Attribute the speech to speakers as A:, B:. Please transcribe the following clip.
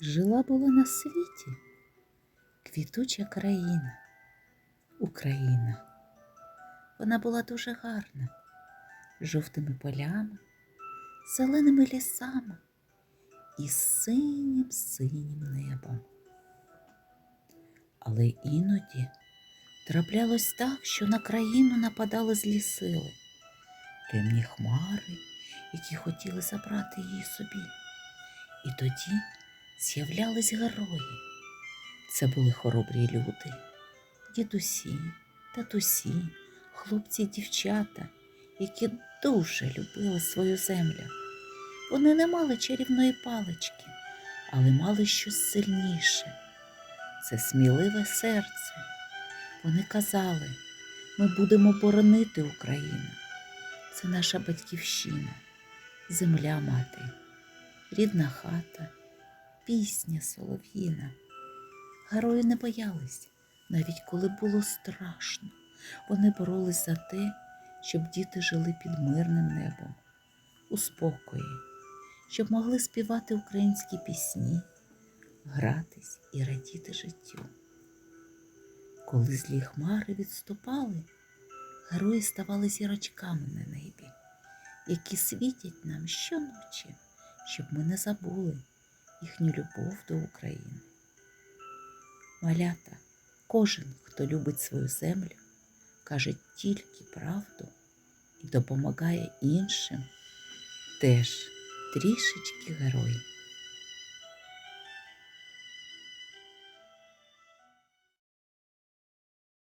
A: Жила була на світі квітуча країна, Україна. Вона була дуже гарна, жовтими полями, зеленими лісами і синім синім небом. Але іноді траплялось так, що на країну нападали злі сили, темні хмари, які хотіли забрати її собі. І тоді з'являлись герої. Це були хоробрі люди, дідусі, татусі, хлопці й дівчата, які дуже любили свою землю. Вони не мали чарівної палички, але мали щось сильніше. Це сміливе серце. Вони казали, ми будемо боронити Україну. Це наша батьківщина, земля мати, рідна хата, пісня солов'їна. Герої не боялись, навіть коли було страшно. Вони боролись за те, щоб діти жили під мирним небом, у спокої, щоб могли співати українські пісні, гратись і радіти життю. Коли злі хмари відступали, герої ставали зірочками на небі, які світять нам щоночі, щоб ми не забули їхню любов до України. Малята, кожен, хто любить свою землю, каже тільки правду і допомагає іншим, теж трішечки герой.